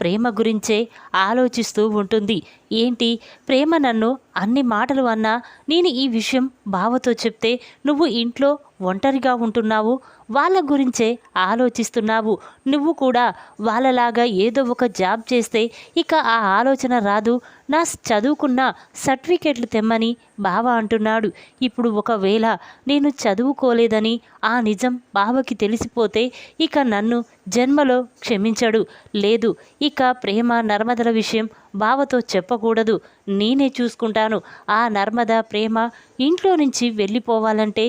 ప్రేమ గురించే ఆలోచిస్తూ ఉంటుంది. ఏంటి? ప్రేమ నన్ను అన్ని మాటలు అన్నా నేను ఈ విషయం బావతో చెప్తే నువ్వు ఇంట్లో ఒంటరిగా ఉంటున్నావు వాళ్ళ గురించే ఆలోచిస్తున్నావు. నువ్వు కూడా వాళ్ళలాగా ఏదో ఒక జాబ్ చేస్తే ఇక ఆ ఆలోచన రాదు. నా చదువుకున్న సర్టిఫికెట్లు తెమ్మని బావ అంటున్నాడు. ఇప్పుడు ఒకవేళ నేను చదువుకోలేదని ఆ నిజం బావకి తెలిసిపోతే ఇక నన్ను జన్మలో క్షమించడు. లేదు ఇక ప్రేమ నర్మదల విషయం బావతో చెప్పకూడదు. నేనే చూసుకుంటాను. ఆ నర్మద ప్రేమ ఇంట్లో నుంచి వెళ్ళిపోవాలంటే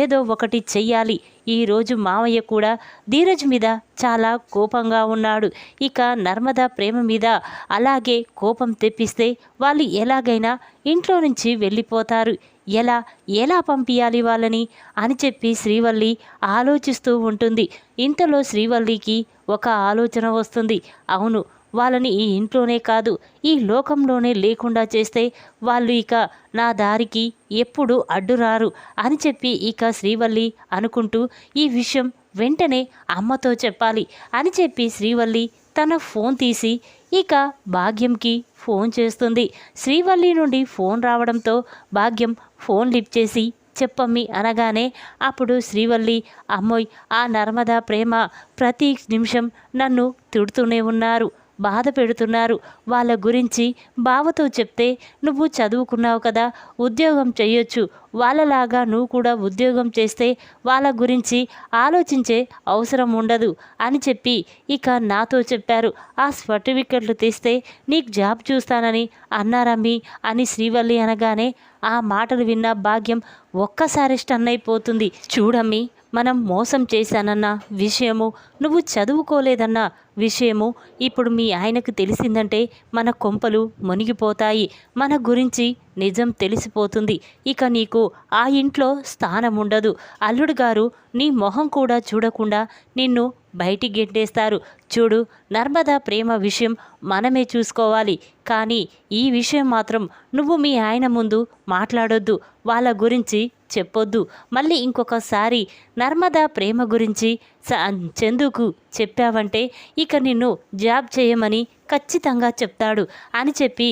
ఏదో ఒకటి చెయ్యాలి. ఈరోజు మావయ్య కూడా ధీరజ్ మీద చాలా కోపంగా ఉన్నాడు. ఇక నర్మద ప్రేమ మీద అలాగే కోపం తెప్పిస్తే వాళ్ళు ఎలాగైనా ఇంట్లో నుంచి వెళ్ళిపోతారు. ఎలా ఎలా పంపించాలి వాళ్ళని అని చెప్పి శ్రీవల్లి ఆలోచిస్తూ ఉంటుంది. ఇంతలో శ్రీవల్లికి ఒక ఆలోచన వస్తుంది. అవును వాళ్ళని ఈ ఇంట్లోనే కాదు ఈ లోకంలోనే లేకుండా చేస్తే వాళ్ళు ఇక నా దారికి ఎప్పుడు అడ్డురారు అని చెప్పి ఇక శ్రీవల్లి అనుకుంటూ ఈ విషయం వెంటనే అమ్మతో చెప్పాలి అని చెప్పి శ్రీవల్లి తన ఫోన్ తీసి ఇక భాగ్యంకి ఫోన్ చేస్తుంది. శ్రీవల్లి నుండి ఫోన్ రావడంతో భాగ్యం ఫోన్ లిఫ్ట్ చేసి చెప్పమ్మి అనగానే అప్పుడు శ్రీవల్లి అమ్మోయ్ ఆ నర్మదా ప్రేమ ప్రతి నిమిషం నన్ను తిడుతూనే ఉన్నారు. బాధ పెడుతున్నారు. వాళ్ళ గురించి బావతో చెప్తే నువ్వు చదువుకున్నావు కదా ఉద్యోగం చేయొచ్చు వాళ్ళలాగా నువ్వు కూడా ఉద్యోగం చేస్తే వాళ్ళ గురించి ఆలోచించే అవసరం ఉండదు అని చెప్పి ఇక నాతో చెప్పారు. ఆ సర్టిఫికెట్లు తీస్తే నీకు జాబ్ చూస్తానని అన్నారమ్మి అని శ్రీవల్లి అనగానే ఆ మాటలు విన్న భాగ్యం ఒక్కసారి స్టన్ అయిపోతుంది. చూడమ్మి మనం మోసం చేశానన్న విషయము నువ్వు చదువుకోలేదన్న విషయము ఇప్పుడు మీ ఆయనకు తెలిసిందంటే మన కొంపలు మునిగిపోతాయి. మన గురించి నిజం తెలిసిపోతుంది. ఇక నీకు ఆ ఇంట్లో స్థానం ఉండదు అల్లుడు గారు నీ మొహం కూడా చూడకుండా నిన్ను బయటికి గెట్టేస్తారు చూడు నర్మదా ప్రేమ విషయం మనమే చూసుకోవాలి. కానీ ఈ విషయం మాత్రం నువ్వు మీ ఆయన ముందు మాట్లాడొద్దు వాళ్ళ గురించి చెప్పొద్దు. మళ్ళీ ఇంకొకసారి నర్మదా ప్రేమ గురించి స- చందుకు చెప్పావంటే ఇక నిన్ను జాబ్ చేయమని ఖచ్చితంగా చెప్తాడు అని చెప్పి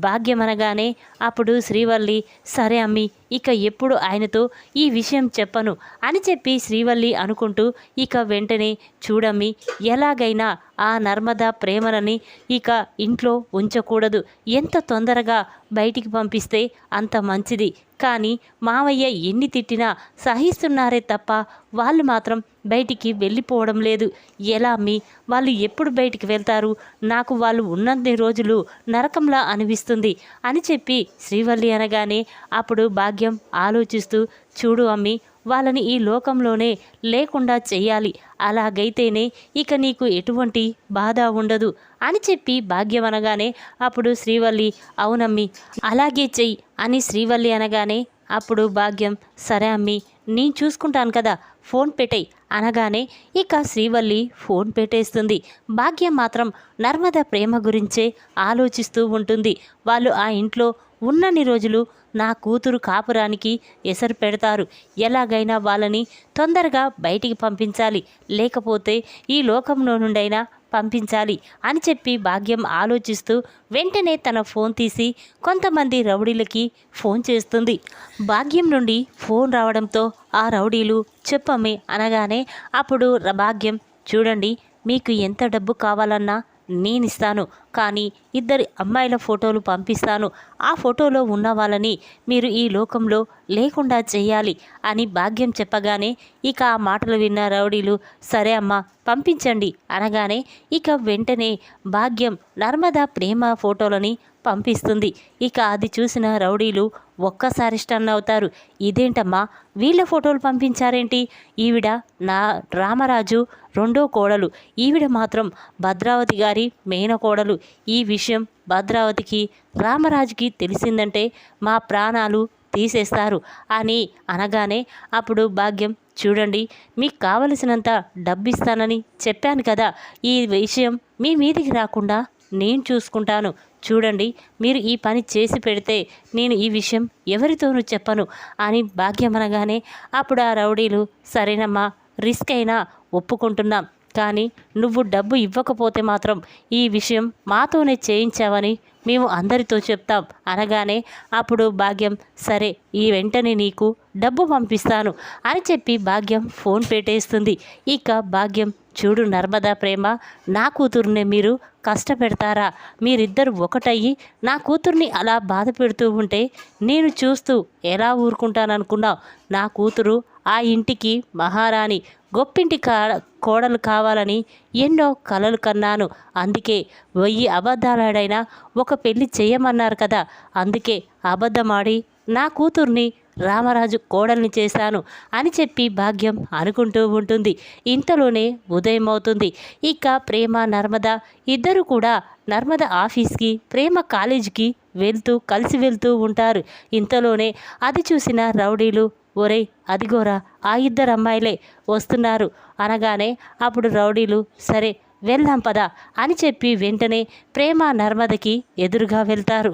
భాగ్యం అనగానే అప్పుడు శ్రీవల్లి సరే అమ్మి ఇక ఎప్పుడు ఆయనతో ఈ విషయం చెప్పను అని చెప్పి శ్రీవల్లి అనుకుంటూ ఇక వెంటనే చూడమ్మి ఎలాగైనా ఆ నర్మదా ప్రేమలని ఇక ఇంట్లో ఉంచకూడదు. ఎంత తొందరగా బయటికి పంపిస్తే అంత మంచిది. కానీ మావయ్య ఎన్ని తిట్టినా సహిస్తున్నారే తప్ప వాళ్ళు మాత్రం బయటికి వెళ్ళిపోవడం లేదు. ఎలా అమ్మి వాళ్ళు ఎప్పుడు బయటికి వెళ్తారు? నాకు వాళ్ళు ఉన్నన్ని రోజులు నరకంలా అనిపిస్తుంది అని చెప్పి శ్రీవల్లి అనగానే అప్పుడు భాగ్యం ఆలోచిస్తూ చూడు అమ్మి వాళ్ళని ఈ లోకంలోనే లేకుండా చెయ్యాలి అలాగైతేనే ఇక నీకు ఎటువంటి బాధ ఉండదు అని చెప్పి భాగ్యం అనగానే అప్పుడు శ్రీవల్లి అవునమ్మి అలాగే చెయ్యి అని శ్రీవల్లి అనగానే అప్పుడు భాగ్యం సరే అమ్మి నేను చూసుకుంటాను కదా ఫోన్ పెట్టేయి అనగానే ఇక శ్రీవల్లి ఫోన్ పెట్టేస్తుంది. భాగ్యం మాత్రం నర్మద ప్రేమ గురించే ఆలోచిస్తూ ఉంటుంది. వాళ్ళు ఆ ఇంట్లో ఉన్నన్ని రోజులు నా కూతురు కాపురానికి ఎసరు పెడతారు. ఎలాగైనా వాళ్ళని తొందరగా బయటికి పంపించాలి. లేకపోతే ఈ లోకంలో నుండైనా పంపించాలి అని చెప్పి భాగ్యం ఆలోచిస్తూ వెంటనే తన ఫోన్ తీసి కొంతమంది రౌడీలకి ఫోన్ చేస్తుంది. భాగ్యం నుండి ఫోన్ రావడంతో ఆ రౌడీలు చెప్పమే అనగానే అప్పుడు ర- భాగ్యం చూడండి మీకు ఎంత డబ్బు కావాలన్నా నేను ఇస్తాను కానీ ఇద్దరి అమ్మాయిల ఫోటోలు పంపిస్తాను. ఆ ఫోటోలో ఉన్న వాళ్ళని మీరు ఈ లోకంలో లేకుండా చేయాలి అని భాగ్యం చెప్పగానే ఇక ఆ మాటలు విన్న రౌడీలు సరే అమ్మా పంపించండి అనగానే ఇక వెంటనే భాగ్యం నర్మదా ప్రేమ ఫోటోలని పంపిస్తుంది. ఇక అది చూసిన రౌడీలు ఒక్కసారి స్టన్ అవుతారు. ఇదేంటమ్మా? వీళ్ళ ఫోటోలు పంపించారేంటి? ఈవిడ నా రామరాజు రెండో కోడలు. ఈవిడ మాత్రం భద్రావతి గారి మేనకోడలు ఈ విషయం భద్రావతికి రామరాజుకి తెలిసిందంటే మా ప్రాణాలు తీసేస్తారు అని అనగానే అప్పుడు భాగ్యం చూడండి మీకు కావలసినంత డబ్బు ఇస్తానని చెప్పాను కదా. ఈ విషయం మీ మీదికి రాకుండా నేను చూసుకుంటాను. చూడండి మీరు ఈ పని చేసి పెడితే నేను ఈ విషయం ఎవరితోనూ చెప్పను అని భాగ్యం అనగానే అప్పుడు ఆ రౌడీలు సరేనమ్మా రిస్క్ అయినా ఒప్పుకుంటున్నాం. కానీ నువ్వు డబ్బు ఇవ్వకపోతే మాత్రం ఈ విషయం మాతోనే చేయించావని మేము అందరితో చెప్తాం. అనగానే అప్పుడు భాగ్యం సరే ఈ వెంటనే నీకు డబ్బు పంపిస్తాను అని చెప్పి భాగ్యం ఫోన్ పెట్టేస్తుంది. ఇక భాగ్యం చూడు నర్మదా ప్రేమ నా కూతురునే మీరు కష్టపెడతారా? మీరిద్దరు ఒకటయ్యి నా కూతుర్ని అలా బాధ పెడుతూ ఉంటే నేను చూస్తూ ఎలా ఊరుకుంటాననుకున్నావు? నా కూతురు ఆ ఇంటికి మహారాణి గొప్పింటి కా కోడలు కావాలని ఎన్నో కలలు కన్నాను. అందుకే వెయ్యి అబద్ధాలాడైనా ఒక పెళ్ళి చేయమన్నారు కదా. అందుకే అబద్ధమాడి నా కూతుర్ని రామరాజు కోడల్ని చేశాను అని చెప్పి భాగ్యం అనుకుంటూ ఉంటుంది. ఇంతలోనే ఉదయం అవుతుంది ఇక ప్రేమ నర్మద ఇద్దరు కూడా నర్మద ఆఫీస్కి ప్రేమ కాలేజీకి వెళ్తూ కలిసి వెళ్తూ ఉంటారు. ఇంతలోనే అది చూసిన రౌడీలు ఒరేయ్ అదిగోరా ఆ ఇద్దరు అమ్మాయిలే వస్తున్నారు అనగానే అప్పుడు రౌడీలు సరే వెళ్దాం పదా అని చెప్పి వెంటనే ప్రేమ నర్మదకి ఎదురుగా వెళ్తారు.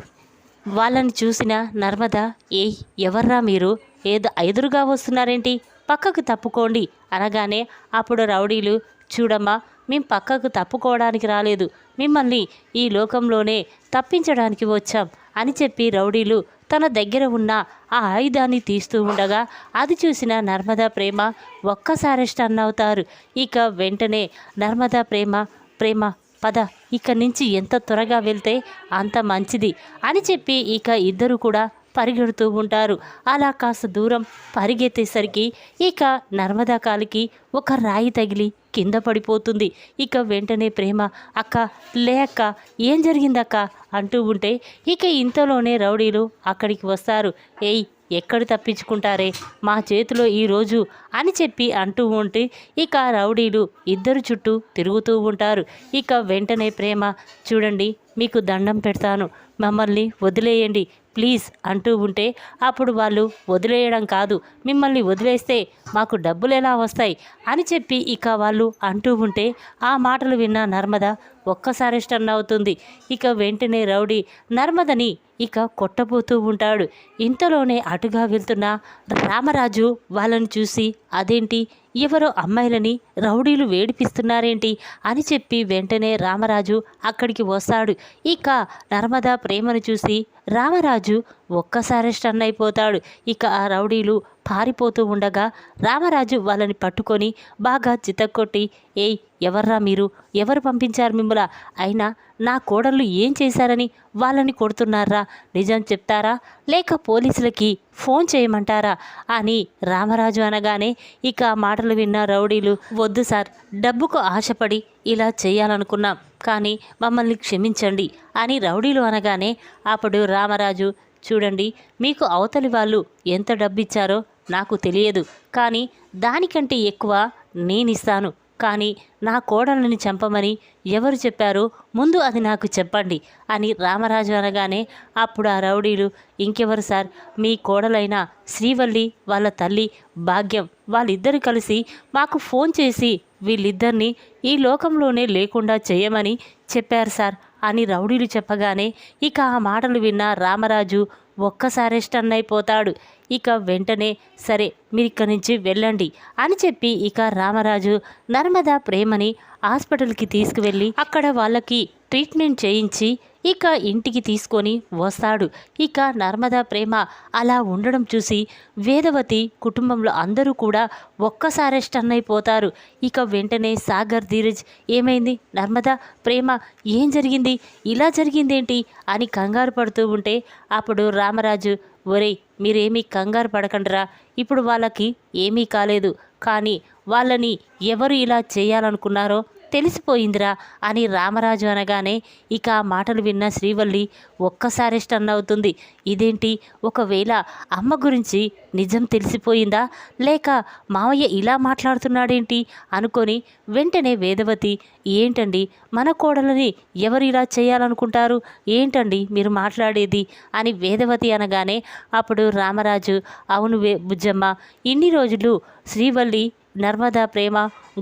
వాళ్ళని చూసిన నర్మద ఏయ్ ఎవర్రా మీరు? ఏదో ఎదురుగా వస్తున్నారేంటి? పక్కకు తప్పుకోండి అనగానే అప్పుడు రౌడీలు చూడమ్మా మేం పక్కకు తప్పుకోవడానికి రాలేదు. మిమ్మల్ని ఈ లోకంలోనే తప్పించడానికి వచ్చాం అని చెప్పి రౌడీలు తన దగ్గర ఉన్న ఆ ఆయుధాన్ని తీస్తూ ఉండగా అది చూసిన నర్మదా ప్రేమ ఒక్కసారి స్టన్ అవుతారు. ఇక వెంటనే నర్మదా ప్రేమ ప్రేమ పద ఇక్కడి నుంచి ఎంత త్వరగా వెళ్తే అంత మంచిది అని చెప్పి ఇక ఇద్దరు కూడా పరిగెడుతూ ఉంటారు. అలా కాస్త దూరం పరిగెత్తేసరికి ఇక నర్మదా కాలికి ఒక రాయి తగిలి కింద పడిపోతుంది. ఇక వెంటనే ప్రేమ అక్క లే అక్క ఏం జరిగిందక్క? అంటూ ఉంటే ఇక ఇంతలోనే రౌడీలు అక్కడికి వస్తారు. ఏయ్ ఎక్కడ తప్పించుకుంటారే? మా చేతిలో ఈరోజు అని చెప్పి అంటూ ఉంటే ఇక రౌడీలు ఇద్దరు చుట్టూ తిరుగుతూ ఉంటారు. ఇక వెంటనే ప్రేమ చూడండి మీకు దండం పెడతాను. మమ్మల్ని వదిలేయండి ప్లీజ్ అంటూ ఉంటే అప్పుడు వాళ్ళు వదిలేయడం కాదు. మిమ్మల్ని వదిలేస్తే మాకు డబ్బులు ఎలా వస్తాయి? అని చెప్పి ఇక వాళ్ళు అంటూ ఉంటే ఆ మాటలు విన్న నర్మద ఒక్కసారి స్టన్ అవుతుంది. ఇక వెంటనే రౌడీ నర్మదని ఇక కొట్టబోతూ ఉంటాడు. ఇంతలోనే అటుగా వెళ్తున్న రామరాజు వాళ్ళని చూసి అదేంటి? ఎవరో అమ్మాయిలని రౌడీలు వేడిపిస్తున్నారేంటి అని చెప్పి వెంటనే రామరాజు అక్కడికి వస్తాడు. ఇక నర్మదా ప్రేమను చూసి రామరాజు ఒక్కసారి స్టన్ అయిపోతాడు. ఇక ఆ రౌడీలు పారిపోతూ ఉండగా రామరాజు వాళ్ళని పట్టుకొని బాగా చితక్కొట్టి ఏయ్ ఎవర్రా మీరు? ఎవరు పంపించారు మిమ్మల అయినా నా కోడళ్ళు ఏం చేశారని వాళ్ళని కొడుతున్నారా? నిజం చెప్తారా? లేక పోలీసులకి ఫోన్ చేయమంటారా? అని రామరాజు అనగానే ఇక మాటలు విన్న రౌడీలు వద్దు సార్ డబ్బుకు ఆశపడి ఇలా చేయాలనుకున్నాం కానీ మమ్మల్ని క్షమించండి అని రౌడీలు అనగానే అప్పుడు రామరాజు చూడండి మీకు అవతలి వాళ్ళు ఎంత డబ్బిచ్చారో నాకు తెలియదు కానీ దానికంటే ఎక్కువ నేనిస్తాను కానీ నా కోడలని చంపమని ఎవరు చెప్పారు? ముందు అది నాకు చెప్పండి అని రామరాజు అనగానే అప్పుడు ఆ రౌడీలు ఇంకెవరు సార్? మీ కోడలైన శ్రీవల్లి వాళ్ళ తల్లి భాగ్యం వాళ్ళిద్దరు కలిసి మాకు ఫోన్ చేసి వీళ్ళిద్దరిని ఈ లోకంలోనే లేకుండా చేయమని చెప్పారు సార్ అని రౌడీలు చెప్పగానే ఇక ఆ మాటలు విన్న రామరాజు ఒక్కసారి స్టన్ అయిపోతాడు. ఇక వెంటనే సరే మీరు ఇక్కడి నుంచి వెళ్ళండి అని చెప్పి ఇక రామరాజు నర్మదా ప్రేమని హాస్పిటల్కి తీసుకువెళ్ళి అక్కడ వాళ్ళకి ట్రీట్మెంట్ చేయించి ఇక ఇంటికి తీసుకొని వస్తాడు. ఇక నర్మదా ప్రేమ అలా ఉండడం చూసి వేదవతి కుటుంబంలో అందరూ కూడా ఒక్కసారి స్టన్ అయిపోతారు. ఇక వెంటనే సాగర్ ధీరజ్ ఏమైంది? నర్మదా ప్రేమ ఏం జరిగింది? ఇలా జరిగిందేంటి? అని కంగారు పడుతూ ఉంటే అప్పుడు రామరాజు ఒరేయ్ మీరేమీ కంగారు పడకండిరా. ఇప్పుడు వాళ్ళకి ఏమీ కాలేదు. కానీ వాళ్ళని ఎవరు ఇలా చేయాలనుకున్నారో తెలిసిపోయిందిరా అని రామరాజు అనగానే ఇక ఆ మాటలు విన్న శ్రీవల్లి ఒక్కసారి స్టన్ అవుతుంది. ఇదేంటి? ఒకవేళ అమ్మ గురించి నిజం తెలిసిపోయిందా? లేక మావయ్య ఇలా మాట్లాడుతున్నాడేంటి? అనుకొని వెంటనే వేదవతి ఏంటండి? మన కోడలని ఎవరు ఇలా చేయాలనుకుంటారు? ఏంటండి మీరు మాట్లాడేది? అని వేదవతి అనగానే అప్పుడు రామరాజు అవును వే బుజ్జమ్మ ఇన్ని రోజులు శ్రీవల్లి నర్మదా ప్రేమ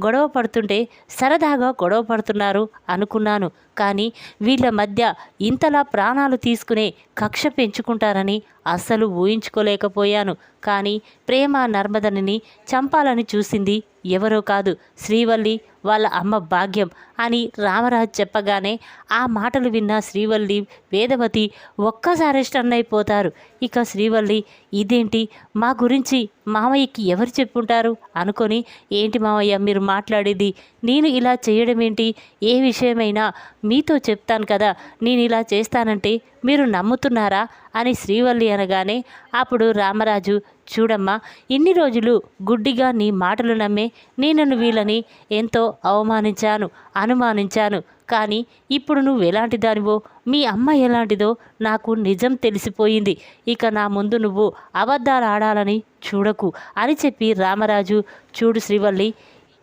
గొడవ పడుతుంటే సరదాగా గొడవ పడుతున్నారు అనుకున్నాను. కానీ వీళ్ళ మధ్య ఇంతలా ప్రాణాలు తీసుకునే కక్ష పెంచుకుంటారని అస్సలు ఊహించుకోలేకపోయాను. కానీ ప్రేమ నర్మదనిని చంపాలని చూసింది ఎవరో కాదు శ్రీవల్లి వాళ్ళ అమ్మ భాగ్యం అని రామరాజు చెప్పగానే ఆ మాటలు విన్న శ్రీవల్లి వేదవతి ఒక్కసారి స్టన్ అయిపోతారు. ఇక శ్రీవల్లి ఇదేంటి? మా గురించి మామయ్యకి ఎవరు చెప్పుంటారు? అనుకొని ఏంటి మామయ్య మీరు మాట్లాడేది నేను ఇలా చేయడం ఏంటి ఏ విషయమైనా మీతో చెప్తాను కదా నేను ఇలా చేస్తానంటే మీరు నమ్ముతున్నారా? అని శ్రీవల్లి అనగానే అప్పుడు రామరాజు చూడమ్మా ఇన్ని రోజులు గుడ్డిగా నీ మాటలు నమ్మే నేను వీళ్ళని ఎంతో అవమానించాను అనుమానించాను. కానీ ఇప్పుడు నువ్వు ఎలాంటి దానివో మీ అమ్మ ఎలాంటిదో నాకు నిజం తెలిసిపోయింది. ఇక నా ముందు నువ్వు అబద్ధాలు ఆడాలని చూడకు అని చెప్పి రామరాజు చూడు శ్రీవల్లి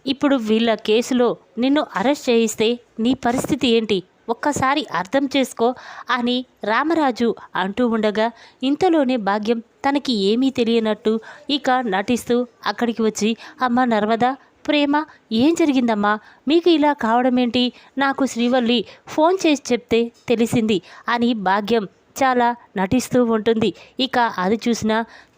ఇప్పుడు వీళ్ళ కేసులో నిన్ను అరెస్ట్ చేయిస్తే నీ పరిస్థితి ఏంటి? ఒక్కసారి అర్థం చేసుకో అని రామరాజు అంటూ ఉండగా ఇంతలోనే భాగ్యం తనకి ఏమీ తెలియనట్టు ఇక నటిస్తూ అక్కడికి వచ్చి అమ్మ నర్మదా ప్రేమ ఏం జరిగిందమ్మా? మీకు ఇలా కావడం ఏంటి నాకు శ్రీవల్లి ఫోన్ చేసి చెప్తే తెలిసింది అని భాగ్యం చాలా నటిస్తూ ఉంటుంది. ఇక అది చూసిన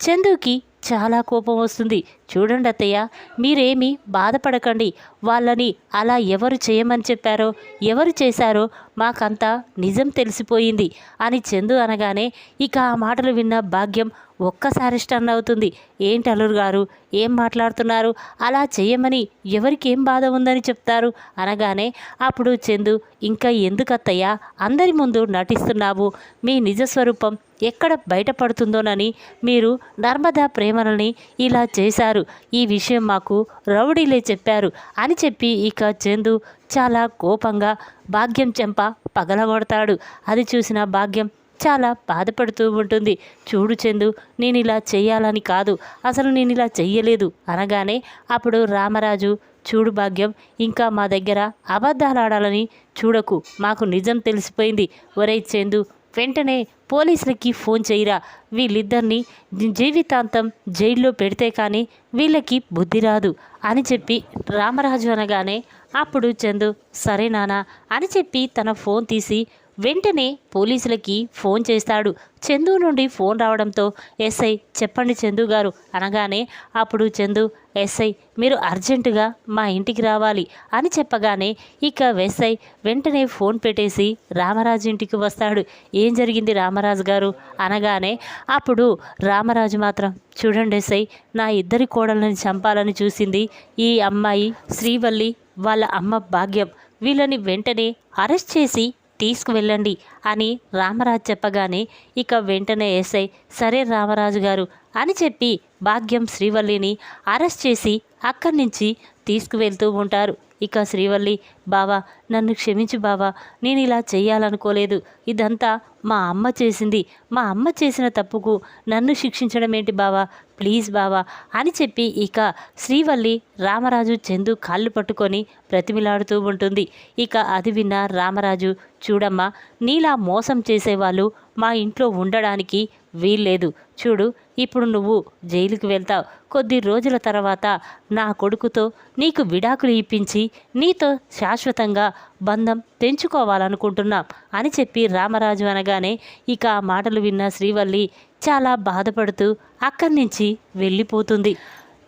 చందుకి చాలా కోపం వస్తుంది. చూడండి అత్తయ్య మీరేమీ బాధపడకండి. వాళ్ళని అలా ఎవరు చేయమని చెప్పారో ఎవరు చేశారో మాకంతా నిజం తెలిసిపోయింది అని చందు అనగానే ఇక ఆ మాటలు విన్న భాగ్యం ఒక్కసారి స్టన్ అవుతుంది. ఏంటి అల్లురు గారు? ఏం మాట్లాడుతున్నారు? అలా చేయమని ఎవరికి ఏం బాధ ఉందని చెప్తారు? అనగానే అప్పుడు చందు ఇంకా ఎందుకత్తయ్యా? అందరి ముందు నటిస్తున్నావు. మీ నిజస్వరూపం ఎక్కడ బయటపడుతుందోనని మీరు నర్మదా ప్రేమలని ఇలా చేశారు. ఈ విషయం మాకు రౌడీలే చెప్పారు అని చెప్పి ఇక చందు చాలా కోపంగా భాగ్యం చెంప పగలగొడతాడు. అది చూసిన భాగ్యం చాలా బాధపడుతూ ఉంటుంది. చూడు చందు నేను ఇలా చేయాలని కాదు. అసలు నేను ఇలా చెయ్యలేదు. అనగానే అప్పుడు రామరాజు చూడు భాగ్యం ఇంకా మా దగ్గర అబద్ధాలు ఆడాలని చూడకు. మాకు నిజం తెలిసిపోయింది. ఒరే చందు వెంటనే పోలీసులకి ఫోన్ చేయరా వీళ్ళిద్దరిని జీవితాంతం జైల్లో పెడితే కానీ వీళ్ళకి బుద్ధి రాదు. అని చెప్పి రామరాజు అనగానే అప్పుడు చందు సరే నానా. అని చెప్పి తన ఫోన్ తీసి వెంటనే పోలీసులకి ఫోన్ చేస్తాడు. చందు నుండి ఫోన్ రావడంతో ఎస్ఐ చెప్పండి చందు గారు అనగానే అప్పుడు చందు ఎస్ఐ మీరు అర్జెంటుగా మా ఇంటికి రావాలి అని చెప్పగానే ఇక ఎస్ఐ వెంటనే ఫోన్ పెట్టేసి రామరాజు ఇంటికి వస్తాడు. ఏం జరిగింది రామరాజు గారు? అనగానే అప్పుడు రామరాజు మాత్రం చూడండి ఎస్ఐ నా ఇద్దరి కోడళ్ళని చంపాలని చూసింది ఈ అమ్మాయి శ్రీవల్లి వాళ్ళ అమ్మ భాగ్యం. వీళ్ళని వెంటనే అరెస్ట్ చేసి తీసుకువెళ్ళండి అని రామరాజు చెప్పగానే ఇక వెంటనే ఎస్ఐ సరే రామరాజు గారు అని చెప్పి భాగ్యం శ్రీవల్లిని అరెస్ట్ చేసి అక్కడి నుంచి తీసుకువెళ్తూ ఉంటారు. ఇక శ్రీవల్లి బావా నన్ను క్షమించు బావా నేను ఇలా చేయాలనుకోలేదు ఇదంతా మా అమ్మ చేసింది. మా అమ్మ చేసిన తప్పుకు నన్ను శిక్షించడం ఏంటి బావా? ప్లీజ్ బావా అని చెప్పి ఇక శ్రీవల్లి రామరాజు చందు కాళ్ళు పట్టుకొని ప్రతిమిలాడుతూ ఉంటుంది. ఇక అది విన్న రామరాజు చూడమ్మా నీలా మోసం చేసేవాళ్ళు మా ఇంట్లో ఉండడానికి వీల్లేదు. చూడు ఇప్పుడు నువ్వు జైలుకి వెళ్తావు. కొద్ది రోజుల తర్వాత నా కొడుకుతో నీకు విడాకులు ఇప్పించి నీతో శాశ్వతంగా బంధం తెంచుకోవాలనుకుంటున్నాం అని చెప్పి రామరాజు అనగానే ఇక ఆ మాటలు విన్న శ్రీవల్లి చాలా బాధపడుతూ అక్కడి నుంచి వెళ్ళిపోతుంది.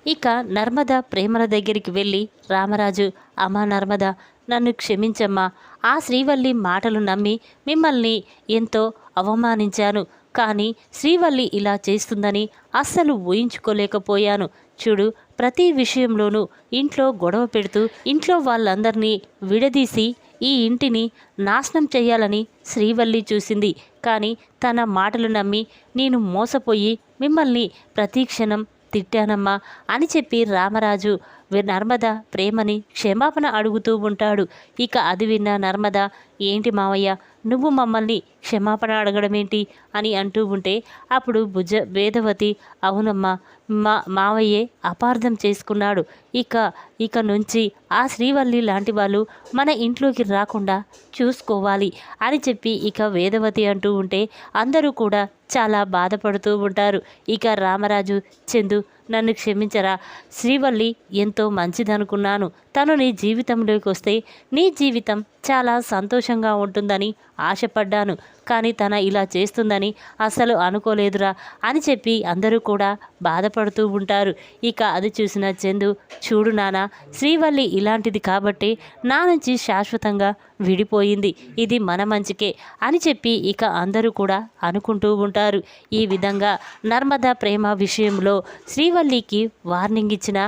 ఇక నర్మద ప్రేమల దగ్గరికి వెళ్ళి రామరాజు అమ్మా నర్మద నన్ను క్షమించమ్మా ఆ శ్రీవల్లి మాటలు నమ్మి మిమ్మల్ని ఎంతో అవమానించాను. కానీ శ్రీవల్లి ఇలా చేస్తుందని అస్సలు ఊహించుకోలేకపోయాను. చూడు ప్రతి విషయంలోనూ ఇంట్లో గొడవ పెడుతూ ఇంట్లో వాళ్ళందరినీ విడదీసి ఈ ఇంటిని నాశనం చేయాలని శ్రీవల్లి చూసింది. కానీ తన మాటలు నమ్మి నేను మోసపోయి మిమ్మల్ని ప్రతీక్షణం తిట్టానమ్మా అని చెప్పి రామరాజు నర్మద ప్రేమని క్షమాపణ అడుగుతూ ఉంటాడు. ఇక అది విన్న నర్మద ఏంటి మావయ్య నువ్వు మమ్మల్ని క్షమాపణ అడగడం ఏంటి అని అంటూ ఉంటే అప్పుడు భుజ వేదవతి అవునమ్మా మా మావయ్యే అపార్థం చేసుకున్నాడు. ఇక ఇక నుంచి ఆ శ్రీవల్లి లాంటి వాళ్ళు మన ఇంట్లోకి రాకుండా చూసుకోవాలి అని చెప్పి ఇక వేదవతి అంటూ ఉంటే అందరూ కూడా చాలా బాధపడుతూ ఉంటారు. ఇక రామరాజు చందు నన్ను క్షమించరా శ్రీవల్లి ఎంతో మంచిదనుకున్నాను. తను నీ జీవితంలోకి వస్తే నీ జీవితం చాలా సంతోషంగా ఉంటుందని ఆశపడ్డాను. కానీ తన ఇలా చేస్తుందని అసలు అనుకోలేదురా అని చెప్పి అందరూ కూడా బాధపడుతూ ఉంటారు. ఇక అది చూసిన చందు చూడు నాన్న శ్రీవల్లి ఇలాంటిది కాబట్టి నా నుంచి శాశ్వతంగా విడిపోయింది. ఇది మన మంచికే అని చెప్పి ఇక అందరూ కూడా అనుకుంటూ ఉంటారు. ఈ విధంగా నర్మదా ప్రేమ విషయంలో శ్రీవల్లికి వార్నింగ్ ఇచ్చిన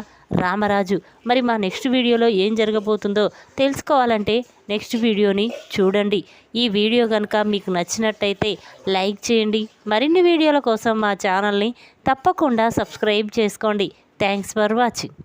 రామరాజు. మరి మా నెక్స్ట్ వీడియోలో ఏం జరగబోతుందో తెలుసుకోవాలంటే నెక్స్ట్ వీడియోని చూడండి. ఈ వీడియో కనుక మీకు నచ్చినట్టయితే లైక్ చేయండి. మరిన్ని వీడియోల కోసం మా ఛానల్ని తప్పకుండా సబ్స్క్రైబ్ చేసుకోండి. Thanks for watching.